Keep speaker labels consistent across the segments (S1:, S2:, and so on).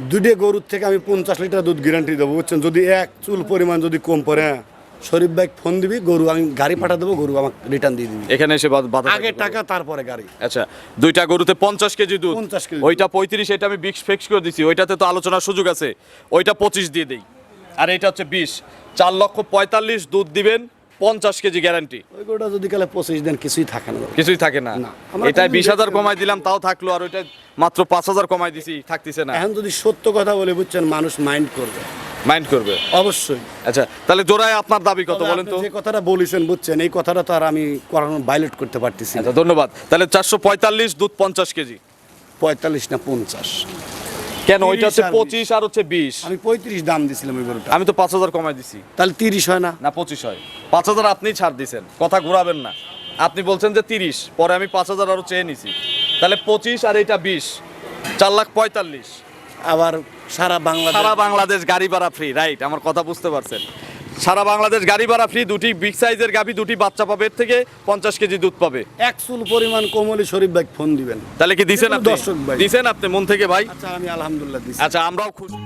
S1: দুটো গরুর থেকে আমি পঞ্চাশ লিটার দুধ গ্যারান্টি দেবো বুঝছেন? যদি এক চুল পরিমাণ যদি কম পড়ে হ্যাঁ, শরীফ ভাই ফোন দিবি গরু আমি গাড়ি পাঠা দেবো গরু আমাকে রিটার্ন দিয়ে দিবি।
S2: এখানে এসে বা- বাধা
S1: আগে
S2: থাকবে।
S1: টাকা তারপরে গাড়ি।
S2: আচ্ছা দুইটা গরুতে পঞ্চাশ কেজি দুধ।
S1: 50 কেজি
S2: ওইটা পঁয়ত্রিশ এটা আমি বিক্স ফিক্স করে দিছি। ওইটাতে তো আলোচনার সুযোগ আছে। ওইটা পঁচিশ দিয়ে দেই। আর এটা হচ্ছে বিশ। চার লক্ষ পঁয়তাল্লিশ দুধ দিবেন। পঞ্চাশ কেজি গ্যারান্টি
S1: ওই গরুটা যদি কালে পঁচিশ দিন কিছুই থাকে না।
S2: কিছুই থাকে না। এটা বিশ হাজার কমাই দিলাম তাও থাকল আর ওইটা মাত্র পাঁচ হাজার কমাই দিছি থাকতেছে না।
S1: এখন যদি সত্য কথা বলে বুঝছেন মানুষ মাইন্ড করবে।
S2: মাইন্ড করবে।
S1: অবশ্যই।
S2: আচ্ছা তাহলে জোড়ায় আপনার দাবি কত বলেন তো?
S1: যে কথাটা বলেছেন বুঝছেন এই কথাটা তো আর আমি করানো বাইলেট করতে পারতেছি
S2: আচ্ছা ধন্যবাদ। তাহলে চারশো পঁয়তাল্লিশ দুধ পঞ্চাশ কেজি।
S1: পঁয়তাল্লিশ না পঞ্চাশ।
S2: কেন? ওইটা হচ্ছে
S1: 30 আর
S2: পঁচিশ আর হচ্ছে বিশ।
S1: আমি পঁয়ত্রিশ দাম দিছিলাম ওই গরুটা।
S2: আমি তো পাঁচ হাজার কমাই দিছি।
S1: তাহলে তিরিশ হয় না?
S2: না পঁচিশ হয়। পাঁচ হাজার আপনি ছাড় দিছেন। কথা ঘোরাবেন না। আপনি বলছেন যে তিরিশ পরে আমি পাঁচ হাজার আরও চেয়ে নিছি। তাহলে পঁচিশ আর এইটা বিশ চার লাখ পঁয়তাল্লিশ।
S1: আবার সারা বাংলাদেশ
S2: সারা বাংলাদেশ গাড়ি ভাড়া ফ্রি রাইট আমার কথা বুঝতে পারছেন। সারা বাংলাদেশ গাড়ি ভাড়া ফ্রি দুটি বিগ সাইজের গাভি দুটি বাচ্চা পাবে। এর থেকে পঞ্চাশ কেজি দুধ পাবে।
S1: এক চুল পরিমাণ কোমলি শরীফ ভাই ফোন দিবেন।
S2: তাহলে কি দিছেন আপনি?
S1: দর্শক ভাই।
S2: দিছেন আপনি? মন থেকে ভাই?
S1: আচ্ছা আমি আলহামদুলিল্লাহ দিছি।
S2: আচ্ছা আমরাও খুশি।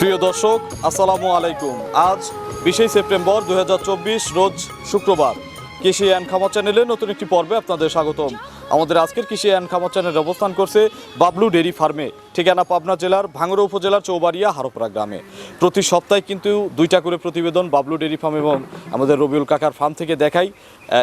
S2: প্রিয় দর্শক, আসসালামু আলাইকুম। আজ বিশে সেপ্টেম্বর দু হাজার চব্বিশ, রোজ শুক্রবার। কৃষি অ্যান্ড খামার চ্যানেলে নতুন একটি পর্বে আপনাদের স্বাগতম। আমাদের আজকের কৃষি অ্যান্ড খামার চ্যানেল অবস্থান করছে বাবলু ডেরি ফার্মে। ঠিকানা পাবনা জেলার ভাঙড়া উপজেলার চৌবাড়িয়া হারোপাড়া গ্রামে। প্রতি সপ্তাহে কিন্তু দুইটা করে প্রতিবেদন বাবলু ডেরি ফার্ম এবং আমাদের রবিউল কাকার ফার্ম থেকে দেখাই।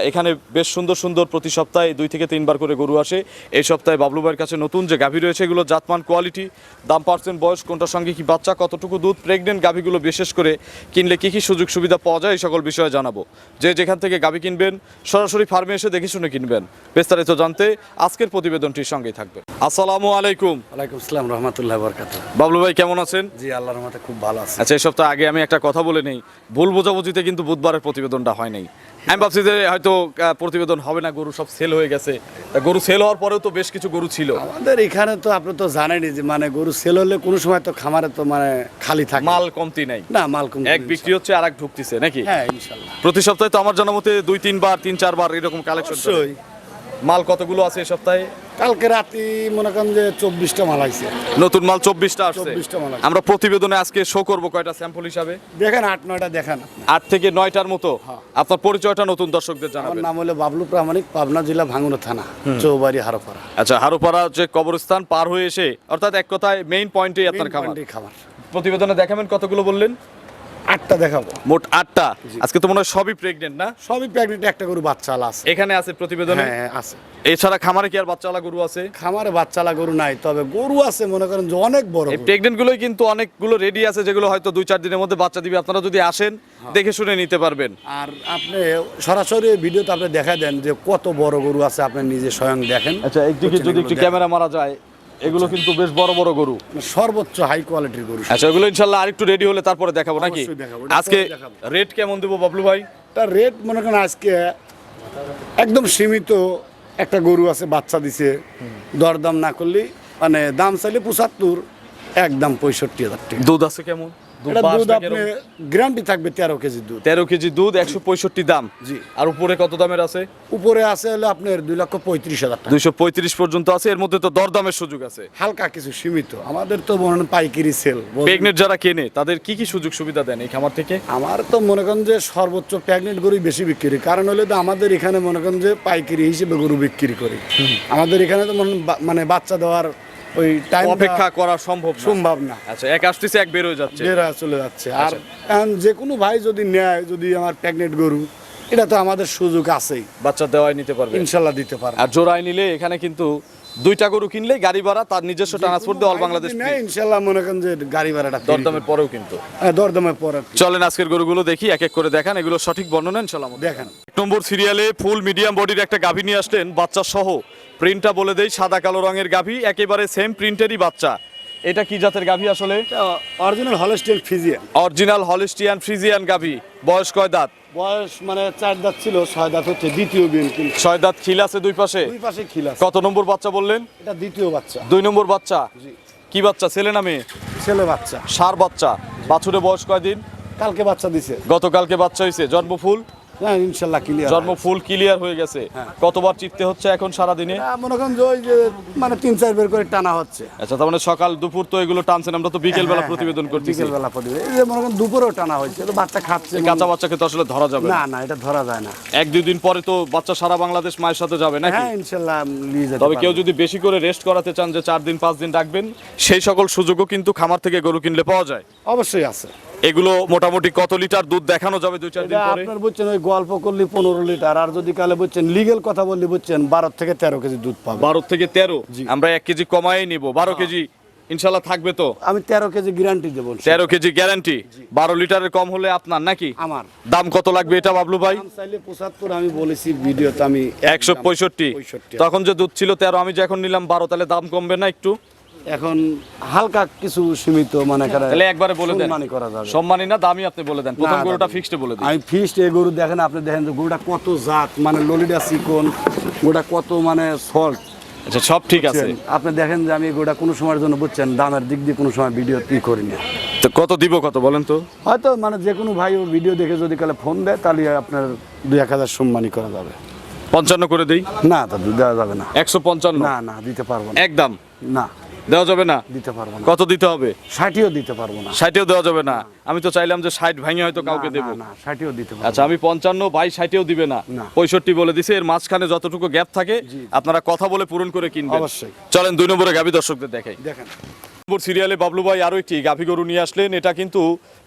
S2: এখানে বেশ সুন্দর সুন্দর প্রতি সপ্তাহে দুই থেকে তিনবার করে গরু আসে। এই সপ্তাহে বাবলু ভাইয়ের কাছে নতুন যে গাভী রয়েছে, এগুলো জাতমান কোয়ালিটি, দাম পার্সেন্ট বয়স, কোনটার সঙ্গে কি বাচ্চা, কতটুকু দুধ প্রেগনেন্ট গাভীগুলো বিশেষ করে কিনলে কি কি সুযোগ সুবিধা পাওয়া যায়, এই সকল বিষয়ে জানাব। যে যেখান থেকে গাভী কিনবেন, সরাসরি ফার্মে এসে দেখে শুনে কিনবেন। বিস্তারিত জানতে আজকের প্রতিবেদনটির সঙ্গেই থাকবে আসসালামু আলাইকুম।
S1: ওয়ালাইকুম আসসালাম রহমতুল্লাহ বরকাত
S2: বাবলু ভাই কেমন আছেন?
S1: জি আল্লাহর রহমতে খুব ভালো আছে।
S2: আচ্ছা এই সপ্তাহ আগে আমি একটা কথা বলে নেই। ভুল বোঝাবুঝিতে কিন্তু বুধবারের প্রতিবেদনটা হয় নাই। আমি ভাবছি যে হয়তো প্রতিবেদন হবে না গরু সব সেল হয়ে গেছে। গরু সেল হওয়ার পরেও তো বেশ কিছু গরু ছিল।
S1: আমাদের এখানে তো আপনি তো জানেনই যে মানে গরু সেল হলে কোনো সময় তো খামারে তো মানে খালি থাকে।
S2: মাল কমতি নাই।
S1: না মাল কম
S2: এক বিক্রি হচ্ছে আর এক ঢুকতেছে নাকি?
S1: হ্যাঁ ইনশাল্লাহ।
S2: প্রতি সপ্তাহে তো আমার জানা মতে দুই তিনবার তিন চারবার এরকম কালেকশন মাল কতগুলো আছে এই সপ্তাহে?
S1: কালকে রাতে মনে করেন যে চব্বিশটা মাল আইছে।
S2: নতুন মাল চব্বিশটা আসছে।
S1: 24টা মাল।
S2: আমরা প্রতিবেদনে আজকে শো করব কয়টা স্যাম্পল হিসাবে?
S1: দেখেন আট নয়টা দেখেন
S2: আট থেকে নয়টার মতো? আপনার পরিচয়টা নতুন দর্শকদের
S1: আমার
S2: জানাবেন।
S1: নাম হলো বাবলু প্রামাণিক পাবনা জেলা ভাঙুনো থানা চৌবাড়ি হারোপাড়া।
S2: আচ্ছা হারোপাড়া যে কবরস্থান পার হয়ে এসে অর্থাৎ এক কথায় মেইন পয়েন্টে আপনার খামার।
S1: Main
S2: প্রতিবেদনে দেখাবেন কতগুলো বললেন?
S1: আটটা দেখাবো।
S2: মোট আটটা? আজকে তো মনে হয় সবই প্রেগনেন্ট না?
S1: সবই প্যাকেট একটা গরু বাচ্চালা আছে।
S2: এখানে আছে প্রতিবেদনে?
S1: হ্যাঁ হ্যাঁ, আছে।
S2: এছাড়া খামারে কি আর বাচ্চাওয়ালা গরু আছে?
S1: খামারে বাচ্চালা গরু নাই তবে গরু আছে মনে করেন যে অনেক বড়
S2: এই প্রেগনেন্ট গুলোই কিন্তু অনেকগুলো রেডি আছে যেগুলো হয়তো দুই চার দিনের মধ্যে বাচ্চা দিবে। আপনারা যদি আসেন দেখে শুনে নিতে পারবেন।
S1: আর আপনি সরাসরি ভিডিওতে আপনি দেখা দেন যে কত বড় গরু আছে আপনি নিজে স্বয়ং দেখেন।
S2: আচ্ছা একদিকে যদি একটু ক্যামেরা মারা যায় এগুলো কিন্তু বেশ বড় বড় গরু।
S1: সর্বোচ্চ হাই কোয়ালিটির গরু।
S2: আচ্ছা এগুলো ইনশাল্লাহ আরেকটু রেডি হলে তারপরে দেখাবো নাকি? আজকে রেট কেমন দেবো বাবলু ভাই?
S1: তার রেট মনে করেন আজকে একদম সীমিত একটা গরু আছে বাচ্চা দিছে। দরদাম না করলে মানে দাম চাইলে পঁচাত্তর একদম পঁয়ষট্টি হাজার টাকা।
S2: দুধ আছে কেমন? দুধ
S1: এটা
S2: বাস
S1: দুধ
S2: না
S1: আপনি গ্যারান্টি থাকবে তেরো কেজি দুধ।
S2: তেরো কেজি দুধ একশো পঁয়ষট্টি দাম।
S1: জি।
S2: আর উপরে কত দামের আছে?
S1: উপরে আছে হলো আপনার দুই লক্ষ পঁয়ত্রিশ হাজার
S2: দুইশো পঁয়ত্রিশ পর্যন্ত আছে এর মধ্যে তো দরদামের সুযোগ আছে।
S1: হালকা কিছু সীমিত। আমাদের তো মনে পাইকারি সেল
S2: প্রেগনেন্ট যারা কেনে তাদের কি কি সুযোগ সুবিধা দেন এই খামার থেকে?
S1: আমার তো মনে করেন যে সর্বোচ্চ প্রেগনেন্ট গরুই বেশি বিক্রি। কারণ হলে তো আমাদের এখানে মনে করেন যে পাইকারি হিসেবে গরু বিক্রি করি। আমাদের এখানে তো মানে বাচ্চা দেওয়ার ওই টাইম
S2: অপেক্ষা করা সম্ভব
S1: সম্ভব না।
S2: আচ্ছা এক আসতেছে এক বের হয়ে যাচ্ছে।
S1: বেরা চলে যাচ্ছে। আর
S2: আচ্ছা।
S1: যে কোনো ভাই যদি নেয় যদি আমার প্রেগনেন্ট গরু এটা তো আমাদের সুযোগ আছেই।
S2: বাচ্চা দেওয়াই নিতে পারবে।
S1: ইনশাল্লাহ দিতে পারব।
S2: আর জোড়ায় নিলে এখানে কিন্তু দুইটা গরু কিনলে গাড়ি ভাড়া তার নিজস্ব ট্রান্সপোর্ট দিয়ে অল বাংলাদেশ
S1: ইনশাল্লাহ মনে করেন যে গাড়ি ভাড়াটা
S2: দরদামের পরেও কিন্তু।
S1: হ্যাঁ, দরদামের পরে
S2: চলেন আজকের গরুগুলো দেখি এক এক করে দেখান এগুলো সঠিক বর্ণনা ইনশাল্লাহ।
S1: দেখেন।
S2: এক নম্বর সিরিয়ালে ফুল মিডিয়াম বডির একটা গাভী নিয়ে আসলেন বাচ্চা সহ। প্রিন্টটা বলে দেই সাদা কালো রঙের গাভী একেবারে সেম প্রিন্টেরই বাচ্চা। এটা কি জাতের গাভী আসলে?
S1: Original Holstein Friesian
S2: original Holstein Friesian গাভী। বয়স কয় দাঁত?
S1: বয়স মানে চার দাঁত ছিল ছয় দাঁত হচ্ছে দ্বিতীয় বিন
S2: ছয় দাঁত খিল আছে দুই পাশে?
S1: দুই পাশে খিল আছে।
S2: কত নম্বর বাচ্চা বললেন?
S1: এটা দ্বিতীয় বাচ্চা।
S2: দুই নম্বর বাচ্চা?
S1: জি।
S2: কি বাচ্চা ছেলে না মেয়ে?
S1: ছেলে বাচ্চা।
S2: সার বাচ্চা। বাছুরে বয়স কয়দিন
S1: কালকে বাচ্চা দিছে।
S2: গতকালকে বাচ্চা হয়েছে জন্মফুল?
S1: হ্যাঁ ইনশাল্লাহ ক্লিয়ার
S2: জন্মফুল ক্লিয়ার হয়ে গেছে। কতবার চিপতে হচ্ছে এখন সারা দিনে
S1: মনে করেন ওই যে মানে তিন চার বের করে টানা হচ্ছে।
S2: আচ্ছা তার মানে সকাল দুপুর তো এগুলো টানছেন আমরা তো বিকেল বেলা
S1: হ্যাঁ,
S2: প্রতিবেদন
S1: হ্যাঁ,
S2: করতেছি।
S1: বিকেলবেলা প্রতিবেদন। এই যে মনে করেন দুপুরেও টানা তো বাচ্চা খাচ্ছে
S2: কাঁচা বাচ্চাকে তো আসলে ধরা যাবে
S1: না।
S2: না
S1: এটা ধরা যায় না।
S2: এক দুই দিন পরে তো বাচ্চা সারা বাংলাদেশ মায়ের সাথে যাবে নাকি?
S1: হ্যাঁ ইনশাল্লাহ নিয়ে যেতে
S2: তবে কেউ যদি বেশি করে রেস্ট করাতে চান যে চার দিন পাঁচ দিন রাখবেন সেই সকল সুযোগও কিন্তু খামার থেকে গরু কিনলে পাওয়া যায়।
S1: অবশ্যই আছে।
S2: এগুলো মোটামুটি কত লিটার দুধ দেখানো যাবে দুই চার দিন পরে?
S1: আপনার বলছেন ওই গল্প করলে পনেরো লিটার আর যদি কালে বলছেন লিগেল কথা বললে বলছেন বারো থেকে তেরো কেজি দুধ পাবে।
S2: বারো থেকে তেরো। আমরা এক কেজি কমাই নিব বারো কেজি ইনশাল্লাহ থাকবে তো?
S1: আমি তেরো কেজি গ্যারান্টি দেবো
S2: তেরো কেজি গ্যারান্টি বারো লিটারের কম হলে আপনার নাকি?
S1: আমার।
S2: দাম কত লাগবে এটা বাবলু ভাই?
S1: চাইলে পঁচাত্তর আমি বলেছি ভিডিওতে আমি
S2: একশো পঁয়ষট্টি। তখন যে দুধ ছিল তেরো আমি যে এখন নিলাম বারো তাহলে দাম কমবে না একটু?
S1: এখন হালকা কিছু সীমিত মানে করে
S2: তাহলে একবারে বলে দেন।
S1: সম্মানী করা যাবে।
S2: সম্মানী না দামই আপনি বলে দেন। প্রথম গরুটা ফিক্সড বলে দিন
S1: আমি ফিস্ট এই গরু দেখেন আপনি দেখেন যে গরুটা কত জাত মানে ললিডা চিকন গরুটা কত মানে সল্ট।
S2: আচ্ছা সব ঠিক আছে।
S1: আপনি দেখেন যে আমি গরুটা কোনো সময়ের জন্য বুঝছেন দামের দিক দিয়ে কোনো সময় ভিডিও ই করি না।
S2: তো কত দিব কত বলেন তো?
S1: হয়তো মানে যে কোনো ভাই ভিডিও দেখে যদি কালে ফোন দেয় তাহলে আপনার দুই এক হাজার সম্মানী করা যাবে।
S2: পঞ্চান্ন করে দেই?
S1: না দাদু দেওয়া যাবে না।
S2: একশো পঞ্চান্ন?
S1: না না দিতে পারব না।
S2: একদম।
S1: না।
S2: দেওয়া যাবে না?
S1: দিতে পারব না।
S2: কত দিতে হবে?
S1: ষাটিও দিতে পারব না।
S2: ষাটেও দেওয়া যাবে না। আমি তো চাইলাম যে ষাট ভাঙে হয়তো কাউকে দেবো।
S1: না, ষাটিও দিতে পারব
S2: আচ্ছা আমি পঞ্চান্ন ভাই ষাটেও দিবে না। পঁয়ষট্টি বলে দিছে। এর মাঝখানে যতটুকু গ্যাপ থাকে আপনারা কথা বলে পূরণ করে কিনবেন।
S1: অবশ্যই।
S2: চলেন দুই নম্বরে গাভী দর্শকদের দেখাই।
S1: দেখেন।
S2: নম্বর সিরিয়ালে বাবলু ভাই আরও একটি গাভী গরু নিয়ে আসলেন। এটা কিন্তু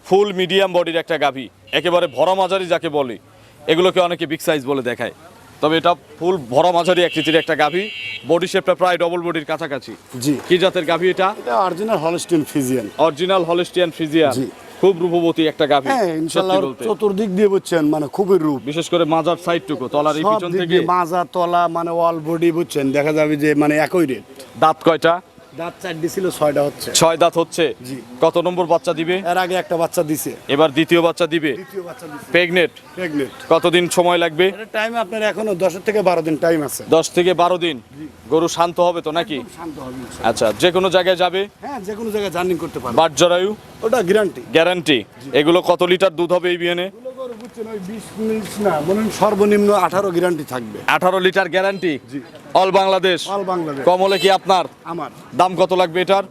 S2: ফুল মিডিয়াম বডির একটা গাভী। একেবারে ভরা মাঝারি যাকে বলে। এগুলোকে অনেকে বিগ সাইজ বলে দেখায়। তবে এটা ফুল ভরা মাঝারি আকৃতির একটা গাভী। বডি শেপটা প্রায় ডবল বডির কাছাকাছি।
S1: জি।
S2: কি জাতের গাভী এটা?
S1: এটা original Holstein Friesian
S2: original Holstein Friesian
S1: জি।
S2: খুব রূপবতী একটা গাভী
S1: হ্যাঁ
S2: ইনশাআল্লাহ
S1: চতুর্দিক দিয়ে বুঝছেন মানে খুবই রূপ।
S2: বিশেষ করে মাজার সাইডটুকু তলার এই পিছন থেকে।
S1: মাজা তলা মানে অল বডি বুঝছেন দেখা যাবে যে মানে একই রেট
S2: দাঁত কয়টা?
S1: দাঁত চারটি ছিল ছয়টা হচ্ছে।
S2: ছয় দাঁত হচ্ছে?
S1: জি।
S2: কত নম্বর বাচ্চা দিবে?
S1: এর আগে একটা বাচ্চা দিছে।
S2: এবার দ্বিতীয় বাচ্চা দিবে?
S1: দ্বিতীয় বাচ্চা দিছে।
S2: প্রেগনেট
S1: প্রেগনেন্ট
S2: কতদিন সময় লাগবে?
S1: টাইম আপনার এখনও দশ থেকে বারো দিন টাইম আছে।
S2: দশ থেকে বারো দিন? গরু শান্ত হবে তো নাকি?
S1: শান্ত হবে
S2: আচ্ছা যে কোনো জায়গায় যাবে?
S1: হ্যাঁ যে কোনো জায়গায় জার্নি করতে পারবে।
S2: বাট জরায়ু?
S1: ওটা গ্যারান্টি
S2: গ্যারান্টি এগুলো কত লিটার দুধ হবে এই বিয়ানে?
S1: মনে সর্বনিম্ন আঠারো গ্যারান্টি থাকবে।
S2: আঠারো litre guarantee all Bangladesh.
S1: All Bangladesh.
S2: কম হলে কি আপনার?
S1: আমার।
S2: দাম কত লাগবে এটার?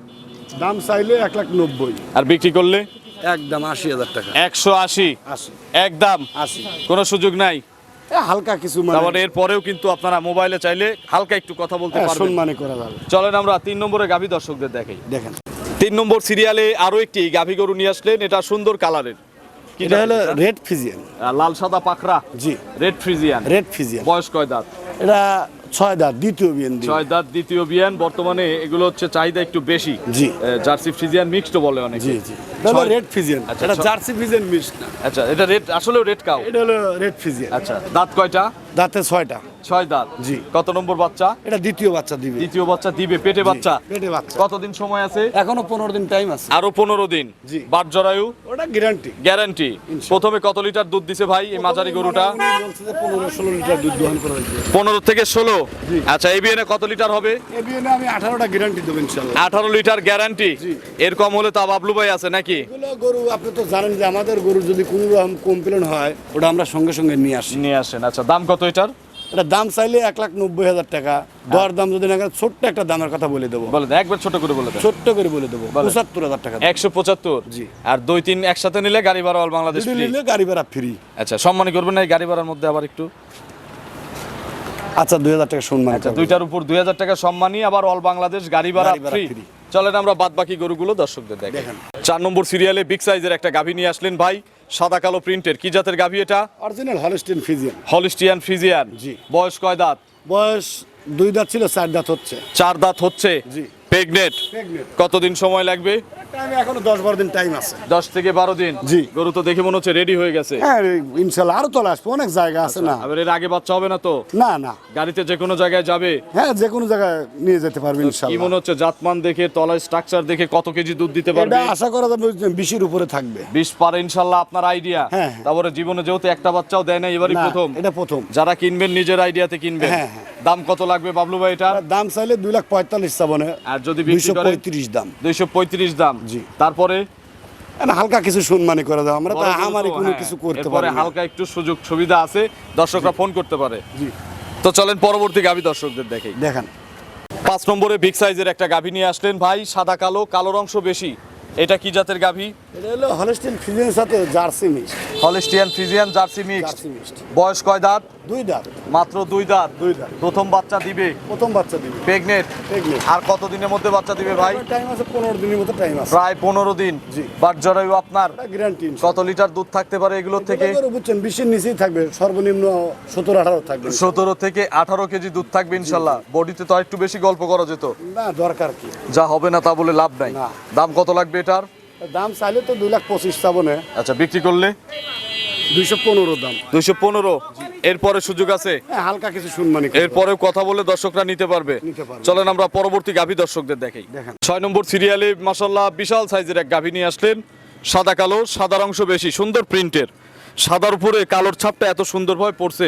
S1: দাম চাইলে এক লাখ নব্বই।
S2: আর বিক্রি করলে?
S1: একদম আশি হাজার টাকা।
S2: একশো আশি?
S1: আশি।
S2: একদম
S1: আশি।
S2: কোনো সুযোগ নাই?
S1: হালকা কিছু মানে।
S2: এর পরেও কিন্তু আপনারা মোবাইলে চাইলে হালকা একটু কথা বলতে
S1: হ্যাঁ,
S2: পারবেন।
S1: সম্মানে করা যাবে।
S2: চলেন আমরা তিন নম্বরে গাভী দর্শকদের দেখাই।
S1: দেখেন।
S2: তিন নম্বর সিরিয়ালে আরও একটি গাভী গরু নিয়ে আসলেন। এটা সুন্দর কালারের।
S1: এটা হলো রেড ফিজিয়ান।
S2: লাল সাদা পাকড়া
S1: জি।
S2: Red Friesian
S1: red Friesian.
S2: বয়স কয় দাঁত?
S1: এটা ছয় দাঁত দ্বিতীয়
S2: ছয় দাঁত দ্বিতীয় বিয়ান বর্তমানে এগুলো হচ্ছে চাহিদা একটু বেশি।
S1: জি।
S2: জার্সি ফ্রিজিয়ান মিক্সড বলে অনেক।
S1: জি জি। রেড ফিজিয়ান
S2: আচ্ছা,
S1: এটা জার্সি ফিজিয়ান মিক্সড না।
S2: আচ্ছা এটা রেড আসলেও রেড কাউ
S1: এটা হলো রেড ফিজিয়ান
S2: আচ্ছা দাঁত কয়টা?
S1: দাঁতে ছয়টা।
S2: ছয় দাঁত।
S1: জি।
S2: কত নম্বর বাচ্চা?
S1: এটা দ্বিতীয় বাচ্চা দিবে।
S2: দ্বিতীয় বাচ্চা দিবে পেটে বাচ্চা।
S1: পেটে বাচ্চা।
S2: কতদিন সময় আছে?
S1: এখনও পনেরো দিন টাইম আছে।
S2: আরও পনেরো দিন।
S1: জি।
S2: বাট জরায়ু?
S1: ওটা গ্যারান্টি
S2: গ্যারান্টি প্রথমে কত লিটার দুধ দিছে ভাই এই মাঝারি গরুটা?
S1: পনেরো ষোলো লিটার দুধ দোহন করা হয়েছে।
S2: পনেরো থেকে ষোলো। আচ্ছা বিয়ে কত লিটার হবে?
S1: এ বিয়ে আমি আঠারোটা গ্যারান্টি দেবো ইনশাল্লাহ।
S2: আঠারো লিটার গ্যারান্টি
S1: জি।
S2: এর কম হলে তা বাবলু ভাই আছে নাকি?
S1: গরু আপনি তো জানেন যে আমাদের গরুর যদি কোনো রকম কমপ্লেন হয় ওটা আমরা সঙ্গে সঙ্গে নিয়ে আসি।
S2: নিয়ে আসেন। আচ্ছা দাম কত এটার?
S1: এটা দাম চাইলে এক লাখ নব্বই হাজার টাকা। দর দাম যদি না ছোট্ট একটা দামের কথা বলে দেবো।
S2: বলে একবার ছোট করে বলে
S1: ছোট্ট করে বলে দেবো। পঁচাত্তর হাজার টাকা
S2: একশো পঁচাত্তর?
S1: জি।
S2: আর দুই তিন একসাথে নিলে গাড়ি ভাড়া অল বাংলাদেশ
S1: নিলে গাড়ি ভাড়া ফ্রি
S2: আচ্ছা সম্মানী করবেন না এই গাড়ি ভাড়ার মধ্যে আবার একটু?
S1: আচ্ছা দুই হাজার টাকা সম্মান
S2: আচ্ছা দুইটার উপর দুই হাজার টাকা সম্মানী আবার অল বাংলাদেশ গাড়ি ভাড়া ফ্রি। চলেন আমরা বাদ বাকি গরুগুলো দর্শকদের দেখেন
S1: দেখেন।
S2: চার নম্বর সিরিয়ালে বিগ সাইজের একটা গাভী নিয়ে আসলেন ভাই। সাদা কালো প্রিন্টের। কি জাতের গাভী এটা?
S1: Original Holstein Friesian.
S2: Holstein Friesian.
S1: জি।
S2: বয়স কয় দাঁত?
S1: বয়স দুই দাঁত ছিল চার দাঁত হচ্ছে।
S2: চার দাঁত হচ্ছে।
S1: জি।
S2: প্রেগনেট কতদিন সময় লাগবে?
S1: এখনও দশ বারো দিন টাইম আছে।
S2: দশ থেকে বারো দিন?
S1: জি।
S2: গরু তো দেখে মনে হচ্ছে রেডি হয়ে গেছে।
S1: হ্যাঁ ইনশাল্লাহ আরও তোলা আসবে অনেক জায়গা আছে না।
S2: আবার এর আগে বাচ্চা হবে না তো?
S1: না না।
S2: গাড়িতে যে কোনো জায়গায় যাবে?
S1: হ্যাঁ যে কোনো জায়গায় নিয়ে যেতে পারবে
S2: কি মনে হচ্ছে জাতমান দেখে তলায় স্ট্রাকচার দেখে কত কেজি দুধ দিতে পারবে?
S1: আশা করা যাবে বিশের উপরে থাকবে।
S2: বিশ পারে ইনশাল্লাহ আপনার আইডিয়া
S1: হ্যাঁ।
S2: তারপরে জীবনে যেহেতু একটা বাচ্চাও দেয় না এবারই প্রথম।
S1: এটা প্রথম।
S2: যারা কিনবেন নিজের আইডিয়াতে কিনবেন।
S1: হ্যাঁ, হ্যাঁ।
S2: দাম কত লাগবে বাবলু ভাই এটা?
S1: দাম চাইলে দুই লাখ পঁয়তাল্লিশ চাবনে
S2: আর যদি
S1: দুইশো পঁয়ত্রিশ দাম।
S2: দুইশো পঁয়ত্রিশ দাম।
S1: জি।
S2: তারপরে?
S1: হালকা কিছু সম্মানী করে দাও আমরা তো আমারই কোনো
S2: হ্যাঁ,
S1: কিছু করতে পারি।
S2: হালকা একটু সুযোগ সুবিধা আছে দর্শকরা ফোন করতে পারে।
S1: জি।
S2: তো চলেন পরবর্তী গাভী দর্শকদের দেখেই।
S1: দেখেন।
S2: পাঁচ নম্বরে বিগ সাইজের একটা গাভী নিয়ে আসলেন ভাই সাদা কালো কালোর অংশ বেশি। এটা কি জাতের গাভী?
S1: এটা হলো হলস্টিন ফিজিয়ান সাথে Jersey mix
S2: Holstein Friesian Jersey mixed বয়স কয় দাঁত?
S1: দুই দাঁত।
S2: মাত্র দুই দাঁত?
S1: দুই দাঁত।
S2: প্রথম বাচ্চা দিবে?
S1: প্রথম বাচ্চা দিবে। Pregnant।
S2: আর কত দিনের মধ্যে বাচ্চা দিবে ভাই?
S1: টাইম আছে পনেরো দিনের মতো টাইম আছে।
S2: প্রায় পনেরো দিন।
S1: জি।
S2: বাট জরায়ু আপনার?
S1: গ্যারান্টি
S2: কত লিটার দুধ থাকতে পারে এগুলোর থেকে?
S1: বুঝছেন বিশের নিচেই থাকবে। সর্বনিম্ন সতেরো আঠারো থাকবে।
S2: সতেরো থেকে আঠারো কেজি দুধ থাকবে ইনশাল্লাহ বডিতে তো একটু বেশি গল্প করা যেত।
S1: না দরকার কি?
S2: যা হবে না তা বলে লাভ নাই। দাম কত লাগবে এটার?
S1: দাম চাইলে তো দুই লাখ পঁচিশ চাবনে
S2: আচ্ছা বিক্রি করলে?
S1: দুইশো পনেরো দাম।
S2: দুইশো পনেরো? এরপরে সুযোগ আছে?
S1: হ্যাঁ হালকা কিছু
S2: কথা বলে দর্শকরা নিতে পারবে। চলেন আমরা পরবর্তী গাভী দর্শকদের দেখাই। ছয় নম্বর সিরিয়ালে মাসাল্লাহ বিশাল সাইজের এক গাভী নিয়ে আসলেন। সাদা কালো সাদার অংশ বেশি সুন্দর প্রিন্টের। সাদার উপরে কালোর ছাপটা এত সুন্দরভাবে পড়ছে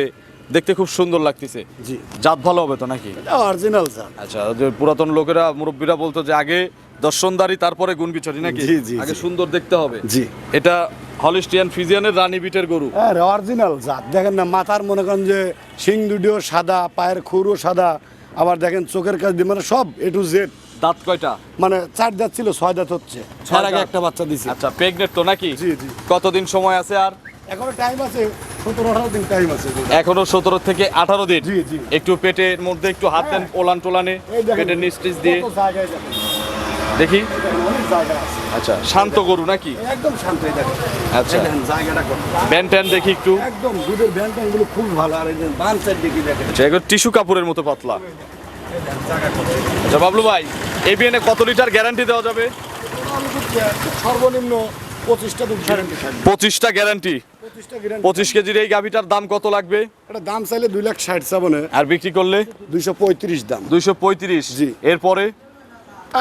S2: দেখতে খুব সুন্দর লাগতেছে।
S1: জি।
S2: জাত ভালো হবে তো নাকি?
S1: অরিজিনাল
S2: আচ্ছা পুরাতন লোকেরা মুরব্বীরা বলতো যে আগে দর্শনদারি তারপরে গুণ বিচরি নাকি?
S1: জি, জি,
S2: আগে সুন্দর দেখতে হবে।
S1: জি।
S2: এটা হলিস্টিয়ান ফিজিয়ানের রানী বিটের গরু।
S1: হ্যাঁ অরিজিনাল জাত। দেখেন না মাথার মনে করেন যে শিং দুটিও সাদা পায়ের খুরও সাদা আবার দেখেন চোখের কাজ দিয়ে মানে সব এ টু জেড
S2: দাঁত কয়টা?
S1: মানে চার দাঁত ছিল ছয় দাঁত হচ্ছে। ছয় আগে একটা বাচ্চা দিছে।
S2: আচ্ছা প্রেগনেট তো নাকি?
S1: জি, জি।
S2: কতদিন সময় আছে আর?
S1: এখনও টাইম আছে সতেরো আঠারো দিন টাইম আছে।
S2: এখনও সতেরো থেকে আঠারো দিন। একটু পেটের মধ্যে একটু হাত দেন ওলান টোলানে পেটের নিচ টিচ দিয়ে দেখি। আচ্ছা শান্ত গরু নাকি?
S1: একদম শান্ত
S2: আচ্ছা।
S1: জায়গাটা কত।
S2: ব্যান ট্যান দেখি একটু।
S1: একদম দুধেরগুলো খুব ভালো। আর সাইড দেখি দেখেন।
S2: আচ্ছা এগুলো টিস্যু কাপড়ের মতো পাতলা। আচ্ছা বাবলু ভাই এই বিএনে কত লিটার গ্যারান্টি দেওয়া যাবে?
S1: সর্বনিম্ন পঁচিশটা দুধ গ্যারান্টি
S2: পঁচিশটা গ্যারান্টি পঁচিশ কেজির এই গাভিটার দাম কত লাগবে?
S1: এটা দাম চাইলে দুই লাখ ষাট
S2: আর বিক্রি করলে?
S1: দুইশো পঁয়ত্রিশ দাম।
S2: দুইশো পঁয়ত্রিশ।
S1: জি।
S2: এরপরে?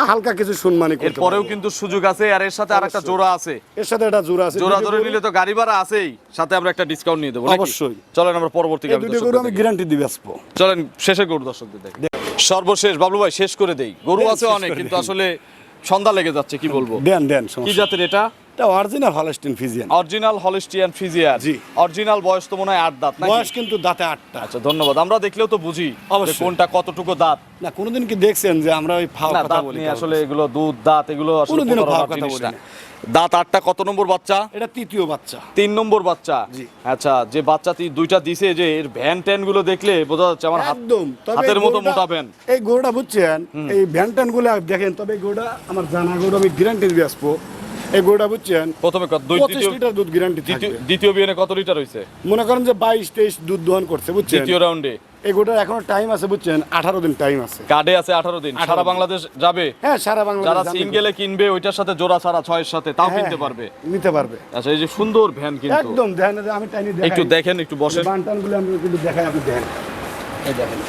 S1: হালকা কিছু সম্মানই করতে
S2: কিন্তু সুযোগ আছে আর এর সাথে আরেকটা জোড়া আছে।
S1: এর সাথে একটা জোড়া আছে।
S2: জোড়া ধরে নিলে তো গাড়ি ভাড়া আছেই। সাথে আমরা একটা ডিসকাউন্ট নিয়ে দেবো
S1: অবশ্যই।
S2: চলেন আমরা পরবর্তী গাড়ি
S1: দুটো গরু আমি গ্যারান্টি দিয়ে আসব।
S2: চলেন শেষে গরু দর্শকদের দেখি। সর্বশেষ বাবলু ভাই শেষ করে দেই। গরু আছে অনেক কিন্তু আসলে সন্ধ্যা লেগে যাচ্ছে কি বলব?
S1: দেন দেন
S2: কি জাতের এটা?
S1: এটা original Holstein Friesian
S2: original Holstein Friesian
S1: জি।
S2: অরিজিনাল বয়স তো মনে হয় আট দাঁত
S1: বয়স কিন্তু দাঁতে আটটা।
S2: আচ্ছা ধন্যবাদ। আমরা দেখলেও তো বুঝি
S1: অবশ্যই।
S2: কোনটা কতটুকু দাঁত।
S1: না কোনোদিন কি দেখছেন যে আমরা ওই ফাও কথা বলি
S2: আসলে এগুলো দুধ দাঁত এগুলো আসলে প্রতারণার
S1: ভাব কথা বলি
S2: না। দাঁত আটটা কত নম্বর বাচ্চা?
S1: এটা তৃতীয় বাচ্চা।
S2: তিন নম্বর বাচ্চা?
S1: জি।
S2: আচ্ছা যে বাচ্চা দুইটা দিছে যে এর ভ্যান ট্যানগুলো দেখলে বোঝা যাচ্ছে আমার
S1: একদম।
S2: হাতের মতো মোটা ভ্যান।
S1: এই গরুটা বুঝছেন এই ভ্যানটানগুলো দেখেন তবে গরুটা আমার জানা গরু আমি গ্যারান্টি দিয়ে আসব। এই গরুটা বুঝছেন?
S2: প্রথমে
S1: পঁচিশ লিটার দুধ গ্যারান্টি
S2: দ্বিতীয় বিয়ানে কত লিটার হয়েছে
S1: মনে করেন যে বাইশ তেইশ দুধ দহন করছে বুঝছেন?
S2: দ্বিতীয় রাউন্ডে
S1: এগুলোর এখনও টাইম আছে বুঝছেন? আঠারো দিন টাইম আছে।
S2: কার্ডে আছে আঠারো দিন।
S1: 18
S2: সারা বাংলাদেশ যাবে?
S1: হ্যাঁ সারা বাংলা
S2: যারা সিঙ্গেলে কিনবে ওইটার সাথে জোড়া ছাড়া ছয়ের সাথে তাও কিনতে পারবে?
S1: নিতে পারবে।
S2: আচ্ছা এই যে সুন্দর ভ্যান কিন্তু।
S1: একদম দেখেন আমি টাইনি
S2: একটু দেখেন একটু বসেন।
S1: বানটানগুলো আমি কিন্তু দেখাই আপনি দেখেন। এই দেখেন।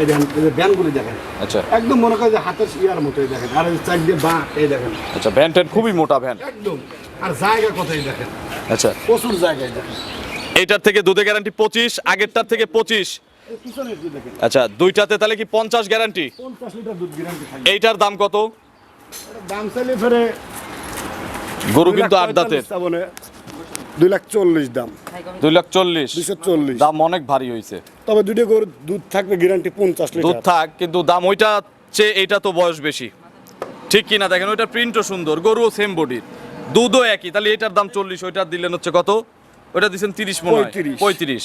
S1: এই দেখেন এই যে ভ্যানগুলি দেখেন।
S2: আচ্ছা।
S1: একদম মনে করেন যে হাতের ইয়ার মতো এই দেখেন আর এই চার দিয়ে বা এই দেখেন।
S2: আচ্ছা ভ্যান ট্যান খুবই মোটা ভ্যান
S1: একদম। আর জায়গা কোথায় দেখেন?
S2: আচ্ছা।
S1: প্রচুর জায়গায় দেখেন।
S2: এইটার থেকে দুধে গ্যারান্টি পঁচিশ আগেরটার থেকে পঁচিশ। আচ্ছা দুইটাতে তাহলে কি পঞ্চাশ গ্যারান্টি এইটার দাম কত?
S1: দাম চাইলে ফেরে
S2: গরু কিন্তু আট দাঁতের।
S1: দুই লাখ চল্লিশ দাম।
S2: দুই লাখ চল্লিশ।
S1: দুইশো চল্লিশ।
S2: দাম অনেক ভারী হয়েছে
S1: তবে দুটো গরুর দুধ থাকবে গ্যারান্টি পঞ্চাশ
S2: দুধ থাক কিন্তু দাম ওইটা চেয়ে এইটা তো বয়স বেশি। ঠিক দেখেন ওইটার প্রিন্টও সুন্দর গরুও সেম বডির দুধও একই তাহলে এটার দাম চল্লিশ ওইটার দিলেন হচ্ছে কত? ওইটা দিচ্ছেন তিরিশ
S1: পঁয়ত্রিশ।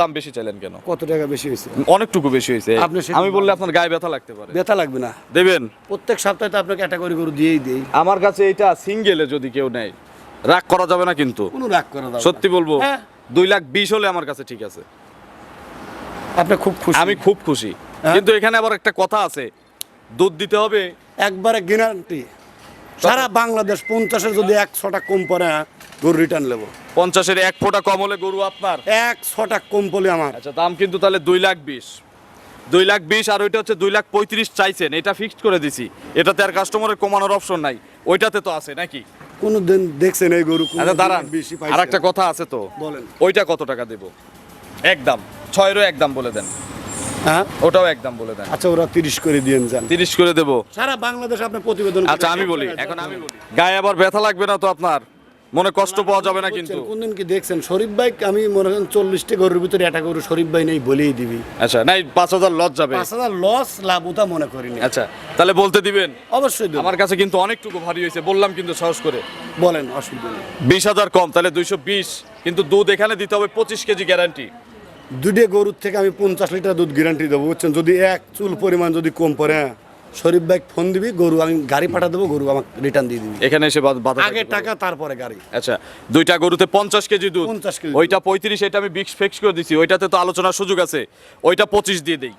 S2: দাম বেশি চাইলেন কেন?
S1: কত টাকা বেশি হয়েছে
S2: অনেকটুকু বেশি হয়েছে আমি বললে আপনার গায়ে ব্যথা লাগতে পারে।
S1: ব্যথা লাগবে না।
S2: দেবেন?
S1: প্রত্যেক সপ্তাহে তো আপনাকে ক্যাটাগরি গরু দিয়েই দেই।
S2: আমার কাছে এটা সিঙ্গেলে যদি কেউ নেয় রাগ করা যাবে না কিন্তু।
S1: কোনো রাগ করে দাও
S2: সত্যি বলব
S1: হ্যাঁ।
S2: দুই লাখ বিশ হলে আমার কাছে ঠিক আছে।
S1: আপনি খুব খুশি।
S2: আমি খুব খুশি।
S1: হ্যাঁ।
S2: কিন্তু এখানে আবার একটা কথা আছে দুধ দিতে হবে।
S1: একবারে গ্যারান্টি সারা বাংলাদেশ পঞ্চাশের যদি এক ছটা কম পরে গরু রিটার্ন নেব।
S2: পঞ্চাশের এক ফোঁটা কম হলে গরু আপনার?
S1: এক ছটা কম পলে আমার।
S2: আচ্ছা দাম কিন্তু তাহলে দুই লাখ বিশ। দুই লাখ বিশ আর ওইটা হচ্ছে দুই লাখ পঁয়ত্রিশ চাইছেন এটা ফিক্সড করে দিছি। এটাতে আর কাস্টমারের কমানোর অপশন নাই। ওইটাতে তো আছে নাকি?
S1: কোনো দিন দেখছেন এই গরু
S2: আচ্ছা দাঁড়ান।
S1: বেশি
S2: আর একটা কথা আছে তো।
S1: বলেন।
S2: ওইটা কত টাকা দেব? একদম ছয়েরও একদম বলে দেন।
S1: হ্যাঁ?
S2: ওটাও একদম বলে দেন।
S1: আচ্ছা ওরা তিরিশ করে দিয়ে যান।
S2: তিরিশ করে দেবো।
S1: সারা বাংলাদেশ আপনার প্রতিবেদন
S2: আচ্ছা আমি বলি। এখন আমি বলি। গায়ে আবার ব্যথা লাগবে না তো আপনার? মনে কষ্ট পাওয়া যাবে না কিন্তু।
S1: কোনদিন কি দেখছেন? শরীফ ভাই আমি মনে করেন চল্লিশটি গরুর ভিতরে একটা গরু শরীফ ভাই নেই বলেই দিবি।
S2: আচ্ছা নাই পাঁচ হাজার লস যাবে।
S1: পাঁচ হাজার লস লাভ ওটা মনে করিনি।
S2: আচ্ছা তাহলে বলতে দিবেন?
S1: অবশ্যই।
S2: আমার কাছে কিন্তু অনেকটুকু ভারী হয়েছে বললাম কিন্তু সাহস করে।
S1: বলেন অসুবিধা নেই।
S2: বিশ হাজার কম তাহলে দুইশো বিশ কিন্তু দুধ এখানে দিতে হবে পঁচিশ কেজি গ্যারান্টি
S1: দুটো গরুর থেকে আমি পঞ্চাশ লিটার দুধ গ্যারান্টি দেবো বুঝছেন? যদি এক চুল পরিমাণ যদি কম পড়ে হ্যাঁ, শরীফ ভাই ফোন দিবি গরু আমি গাড়ি পাঠা দেবো গরু আমাকে রিটার্ন দিয়ে দিবি।
S2: এখানে এসে
S1: আগে টাকা তারপরে গাড়ি।
S2: আচ্ছা দুইটা গরুতে পঞ্চাশ কেজি দুধ।
S1: 50 কেজি
S2: ওইটা পঁয়ত্রিশ এটা আমি বিক্স ফিক্স করে দিছি। ওইটাতে তো আলোচনার সুযোগ আছে। ওইটা পঁচিশ দিয়ে দেই।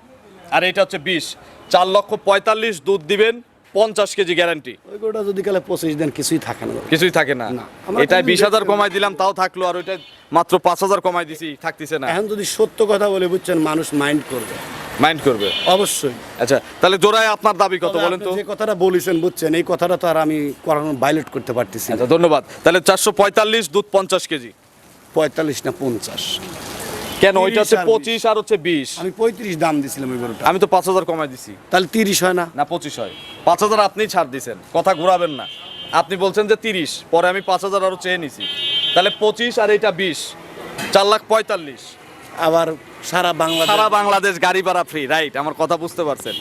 S2: আর এটা হচ্ছে বিশ। চার লক্ষ পঁয়তাল্লিশ দুধ দিবেন পঞ্চাশ কেজি গ্যারান্টি
S1: ওই গরুটা যদি কালে পঁচিশ দেন কিছুই থাকে না
S2: কিছুই থাকে না।
S1: না।
S2: এটা বিশ হাজার কমাই দিলাম তাও থাকল আর ওইটা মাত্র পাঁচ হাজার কমাই দিছি থাকতেছে না।
S1: এখন যদি সত্য কথা বলে বুঝছেন মানুষ মাইন্ড করবে।
S2: মাইন্ড করবে?
S1: অবশ্যই।
S2: আচ্ছা তাহলে জোড়ায় আপনার দাবি কত বলেন তো?
S1: যে কথাটা বলেছেন বুঝছেন এই কথাটা তো আর আমি করানো বাইলেট করতে পারতেছি না।
S2: আচ্ছা ধন্যবাদ। তাহলে চারশো পঁয়তাল্লিশ দুধ পঞ্চাশ কেজি।
S1: পঁয়তাল্লিশ না পঞ্চাশ?
S2: কেন? ওইটা হচ্ছে পঁচিশ আর হচ্ছে বিশ।
S1: আমি পঁয়ত্রিশ দাম দিছিলাম ওই গরুটা।
S2: আমি তো পাঁচ হাজার কমাই দিছি।
S1: তাহলে তিরিশ হয় না?
S2: না পঁচিশ হয়। পাঁচ হাজার আপনি ছাড় দিছেন। কথা ঘোরাবেন না। আপনি বলছেন যে তিরিশ পরে আমি পাঁচ হাজার আরও চেয়ে নিছি। তাহলে পঁচিশ আর এটা বিশ চার লাখ পঁয়তাল্লিশ।
S1: আবার সারা বাংলা
S2: সারা বাংলাদেশ গাড়ি ভাড়া ফ্রি রাইট আমার কথা বুঝতে পারছেন।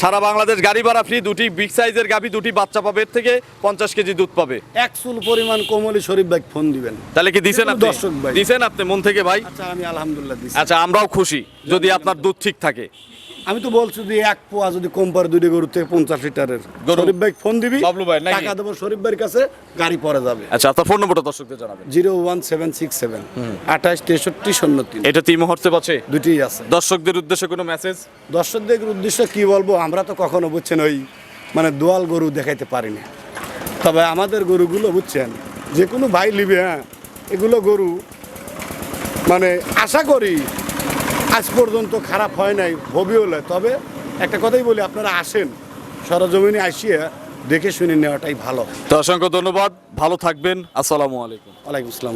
S2: সারা বাংলাদেশ গাড়ি ভাড়া ফ্রি দুটি বিগ সাইজের গাভি দুটি বাচ্চা পাবে এর থেকে পঞ্চাশ কেজি দুধ পাবে।
S1: এক চুল পরিমাণ কোমলি শরীফ ভাই ফোন দিবেন।
S2: তাহলে কি দিছেন আপনি?
S1: দর্শক ভাই।
S2: দিছেন আপনি মন থেকে ভাই?
S1: আচ্ছা আমি আলহামদুলিল্লাহ দিছি।
S2: আচ্ছা আমরাও খুশি যদি আপনার দুধ ঠিক থাকে।
S1: আমি তো বলছি যে এক পোয়া যদি কম পারে দুটো গরু থেকে পঞ্চাশ লিটারের। শরীফ ভাই ফোন দিবি
S2: বাবলু ভাই?
S1: টাকা দেবো শরীফ ভাইয়ের কাছে গাড়ি পরে যাবে।
S2: আচ্ছা আপনার ফোন নম্বরটা দর্শকদের জানাবেন।
S1: Zero one seven six seven আঠাশ তেষট্টি শূন্য তিন।
S2: এটা তিন মুহূর্তে পাচ্ছে
S1: দুটিই আছে।
S2: দর্শকদের উদ্দেশ্যে কোনো মেসেজ
S1: দর্শকদের উদ্দেশ্য কি বলব আমরা তো কখনো বুঝছেন ওই মানে দোয়াল গরু দেখাইতে পারি না তবে আমাদের গরুগুলো বুঝছেন যে কোনো ভাই লিবে হ্যাঁ এগুলো গরু মানে আশা করি আজ পর্যন্ত খারাপ হয় নাই হবেও না তবে একটা কথাই বলি আপনারা আসেন সরজমিনে আসিয়া দেখে শুনে নেওয়াটাই ভালো।
S2: তো অসংখ্য ধন্যবাদ ভালো থাকবেন আসসালামু আলাইকুম।
S1: ওয়ালাইকুম আসসালাম।